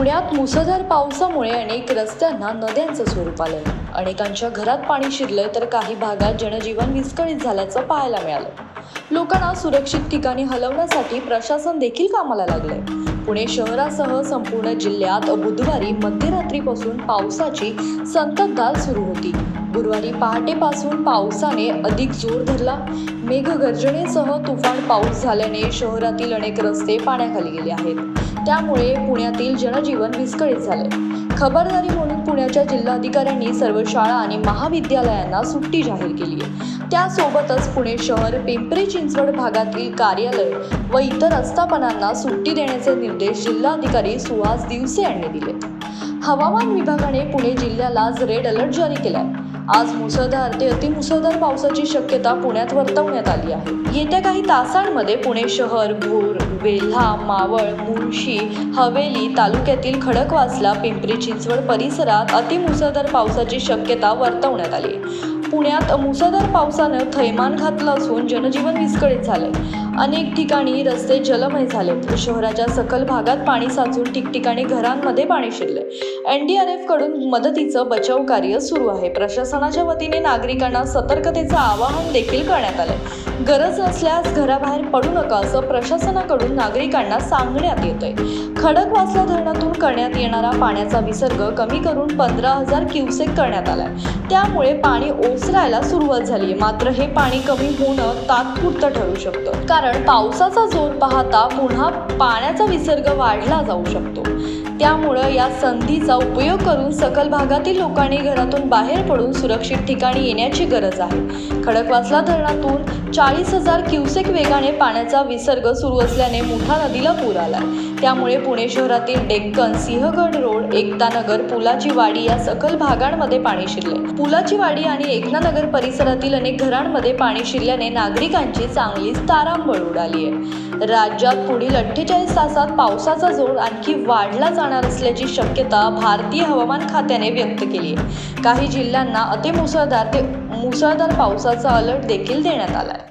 पुण्यात मुसळधार पावसामुळे अनेक रस्त्यांना नद्यांचं स्वरूप आलं अनेकांच्या घरात पाणी शिरलंय तर काही भागात जनजीवन विस्कळीत झाल्याचं पाहायला मिळालं. लोकांना सुरक्षित ठिकाणी हलवण्यासाठी प्रशासन देखील कामाला लागलंय. पुणे शहरासह संपूर्ण जिल्ह्यात बुधवारी मध्यरात्रीपासून पावसाची संततधार सुरू होती. गुरुवारी पहाटेपासून पावसाने अधिक जोर धरला. मेघगर्जनेसह तुफान पाऊस झाल्याने शहरातील अनेक रस्ते पाण्याखाली गेले आहेत. त्यामुळे पुण्यातील जनजीवन विस्कळीत झाले खबरदारी म्हणून पुण्याच्या जिल्हाधिकाऱ्यांनी सर्व शाळा आणि महाविद्यालयांना सुट्टी जाहीर केली आहे. त्यासोबतच पुणे शहर पिंपरी चिंचवड भागातील कार्यालय व इतर आस्थापनांना सुट्टी देण्याचे निर्देश जिल्हाधिकारी सुहास दिवसे यांनी दिले. हवामान विभागाने पुणे जिल्ह्याला आज रेड अलर्ट जारी केलाय. आज मुसळधार ते अतिमुसळधार पावसाची शक्यता पुण्यात वर्तवण्यात आली आहे. येत्या काही तासांमध्ये पुणे शहर भोर वेल्हा मावळ मुळशी हवेली तालुक्यातील खडकवासला पिंपरी चिंचवड परिसरात अतिमुसळधार पावसाची शक्यता वर्तवण्यात आली. आहे. पुण्यात मुसळधार पावसानं थैमान घातलं असून जनजीवन विस्कळीत झालंय. अनेक ठिकाणी रस्ते जलमय झालेत. शहराच्या सखल भागात पाणी साचून ठिकठिकाणी घरांमध्ये पाणी शिरलंय. एनडीआरएफकडून मदतीचं बचाव कार्य सुरू आहे. प्रशासन प्रशासनाच्या वतीने नागरिकांना सतर्कतेचं आवाहन देखील करण्यात आलंय. गरज असल्यास घराबाहेर पडू नका असं प्रशासनाकडून नागरिकांना सांगण्यात येतंय. खडकवासला धरणातून करण्यात येणारा पाण्याचा विसर्ग कमी करून पंधरा हजार क्युसेक करण्यात आलाय. त्यामुळे पाणी ओसरायला सुरुवात झाली मात्र हे पाणी कमी होणं तात्पुरतं ठरू शकतं. कारण पावसाचा जोर पाहता पुन्हा पाण्याचा विसर्ग वाढला जाऊ शकतो. त्यामुळं या संधीचा उपयोग करून सकल भागातील लोकांनी घरातून बाहेर पडून सुरक्षित ठिकाणी येण्याची गरज आहे. खडकवासला धरणातून चाळीस हजार क्युसेक वेगाने पाण्याचा विसर्ग सुरू असल्याने मुठा नदीला पूर आलाय. त्यामुळे पुणे शहरातील डेक्कन सिंहगड रोड एकतानगर पुलाची वाडी या सखल भागांमध्ये पाणी शिरले. पुलाची वाडी आणि एकनानगर परिसरातील अनेक घरांमध्ये पाणी शिरल्याने नागरिकांची चांगलीच तारांबळ उडाली आहे. राज्यात पुढील अठ्ठेचाळीस तासात पावसाचा जोर आणखी वाढला जाणार असल्याची शक्यता भारतीय हवामान खात्याने व्यक्त केली आहे. काही जिल्ह्यांना अतिमुसळधार ते मुसळधार पावसाचा अलर्ट देखील देण्यात आला आहे